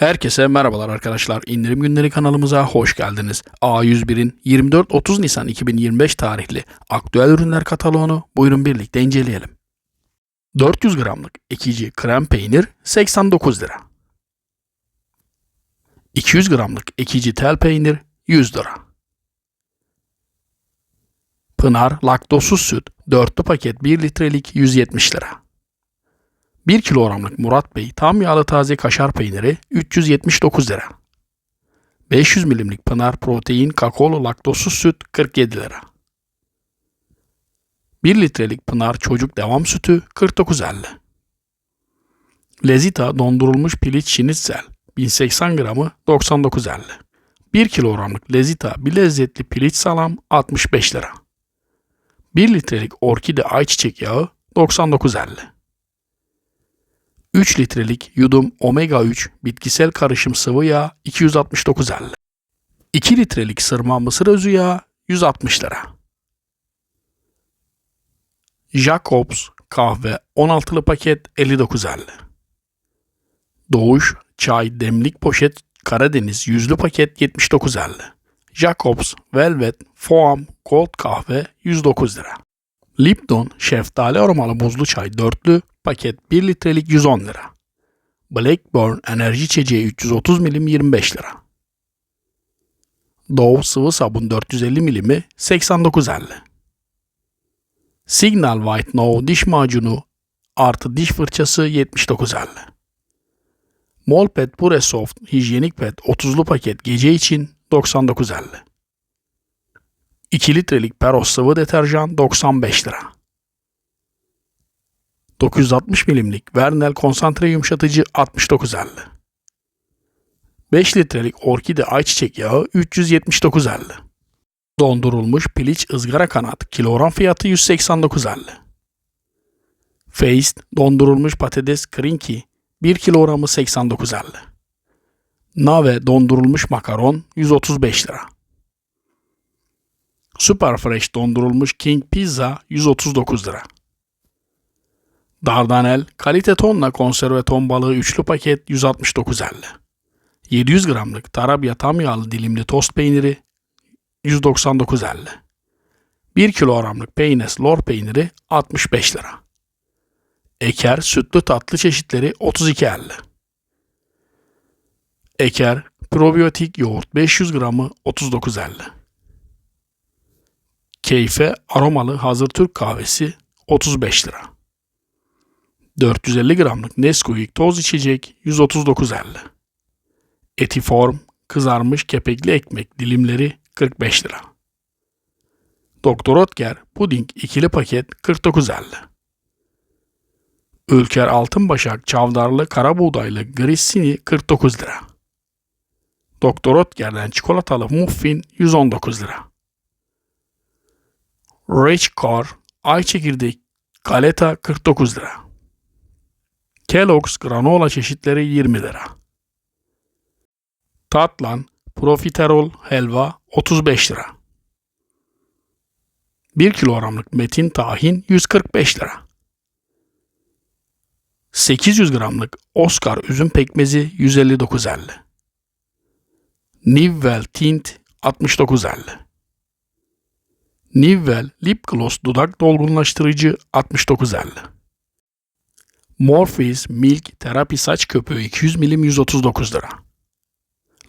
Herkese merhabalar arkadaşlar. İndirim günleri kanalımıza hoş geldiniz. A101'in 24-30 Nisan 2025 tarihli aktüel ürünler kataloğunu buyurun birlikte inceleyelim. 400 gramlık ekici krem peynir 89 lira. 200 gramlık ekici tel peynir 100 lira. Pınar laktozsuz süt dörtlü paket 1 litrelik 170 lira. 1 kilogramlık Murat Bey tam yağlı taze kaşar peyniri 379 lira. 500 milimlik Pınar protein kakaolu laktozsuz süt 47 lira. 1 litrelik Pınar çocuk devam sütü 49.50. Lezita dondurulmuş piliç şinitzel 1080 gramı 99.50. 1 kilogramlık Lezita bir lezzetli piliç salam 65 lira. 1 litrelik orkide ayçiçek yağı 99.50. 3 litrelik yudum omega 3 bitkisel karışım sıvı yağ 269.50. 2 litrelik sırma mısır özü yağı 160 lira. Jacobs kahve 16'lı paket 59.50. Doğuş çay demlik poşet Karadeniz yüzlü paket 79.50. Jacobs Velvet Foam Gold kahve 109 lira. Lipton şeftali aromalı buzlu çay dörtlü paket 1 litrelik 110 lira. Blackburn enerji içeceği 330 milim 25 lira. Dove sıvı sabun 450 milimi 89.50. Signal White No diş macunu artı diş fırçası 79.50. Molpet Pure Soft hijyenik pet 30'lu paket gece için 99.50. 2 litrelik Peros sıvı deterjan 95 lira. 960 milimlik Vernel konsantre yumuşatıcı 69.50. 5 litrelik orkide ayçiçek yağı 379.50. Dondurulmuş piliç ızgara kanat kilogram fiyatı 189.50. Feist dondurulmuş patates krinki 1 kilogramı 89.50. Nave dondurulmuş makaron 135 lira. Super Fresh dondurulmuş King Pizza 139 lira. Dardanel kalite tonla konserve ton balığı üçlü paket 169.50. 700 gramlık tarabya tam yağlı dilimli tost peyniri 199.50. 1 kilogramlık Peynes lor peyniri 65 lira. Eker sütlü tatlı çeşitleri 32.50. Eker probiyotik yoğurt 500 gramı 39.50. Keyfe aromalı hazır Türk kahvesi 35 lira. 450 gramlık Nesquik toz içecek 139.50. Etiform kızarmış kepekli ekmek dilimleri 45 lira. Doktor Otker puding ikili paket 49.50. Ülker Altınbaşak çavdarlı kara buğdaylı grissini 49 lira. Doktor Otker'den çikolatalı muffin 119 lira. Rich Car ay çekirdek galeta 49 lira. Kellogg's granola çeşitleri 20 lira. Tatlan profiterol helva 35 lira. 1 kilogramlık metin tahin 145 lira. 800 gramlık Oscar üzüm pekmezi 159.50. Nivell Tint 69.50. Nivell Lip Gloss dudak dolgunlaştırıcı 69.50. Morpheus Milk Terapi saç köpüğü 200 milim 139 lira.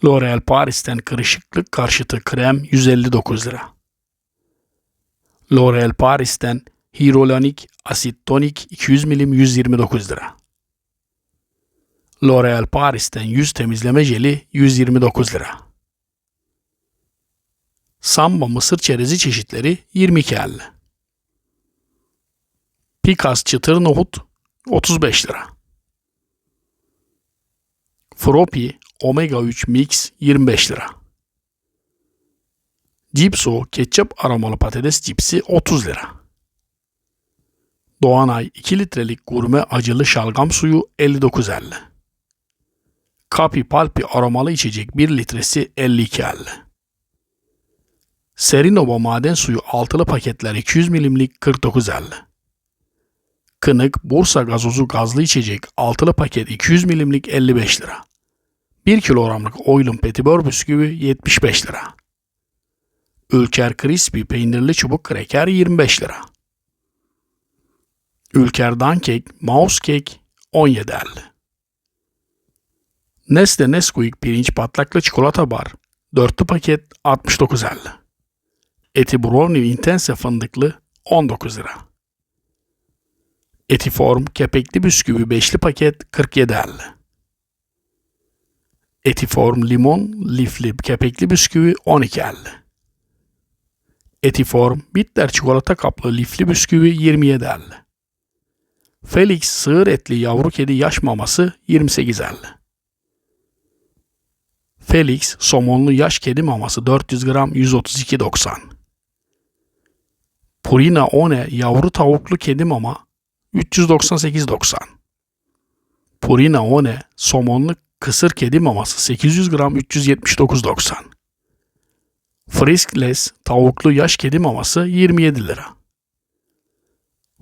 L'Oreal Paris'ten kırışıklık karşıtı krem 159 lira. L'Oreal Paris'ten Hyaluronik Asit Tonik 200 milim 129 lira. L'Oreal Paris'ten yüz temizleme jeli 129 lira. Samba mısır çerezi çeşitleri 22.50. Pikas çıtır nohut 35 lira. Fropi Omega 3 Mix 25 lira. Cipso ketçap aromalı patates cipsi 30 lira. Doğanay 2 litrelik gurme acılı şalgam suyu 59.50. Kapi Palpi aromalı içecek 1 litresi 52.50. Serinova maden suyu altılı paketler 200 milimlik 49.50. Kınık Bursa gazozu gazlı içecek altılı paket 200 milimlik 55 lira. 1 kilogramlık Oylum Petibör bisküvi 75 lira. Ülker Crispy peynirli çubuk kreker 25 lira. Ülker Dankek Mouse Cake 17.50. Nestle Nesquik pirinç patlaklı çikolata bar dörtlü paket 69.50. Eti Brownie Intense fındıklı 19 lira. Etiform kepekli bisküvi beşli paket 47.50. Etiform limon lifli kepekli bisküvi 12.50. Etiform bitter çikolata kaplı lifli bisküvi 27.50. Felix sığır etli yavru kedi yaş maması 28.50. Felix somonlu yaş kedi maması 400 gram 132.90. Purina One yavru tavuklu kedi mama 398.90. Purina One somonlu kısır kedi maması 800 gram 379.90. Friskless tavuklu yaş kedi maması 27 lira.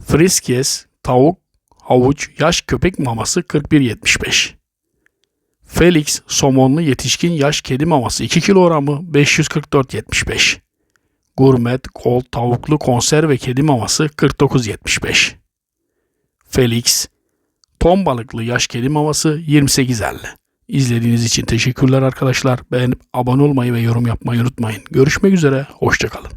Friskes tavuk havuç yaş köpek maması 41.75. Felix somonlu yetişkin yaş kedi maması 2 kilogramı 544.75. Gourmet Gold tavuklu konserve kedi maması 49.75. Felix ton balıklı yaş kedi maması 28.50. İzlediğiniz için teşekkürler arkadaşlar. Beğenip abone olmayı ve yorum yapmayı unutmayın. Görüşmek üzere, hoşçakalın.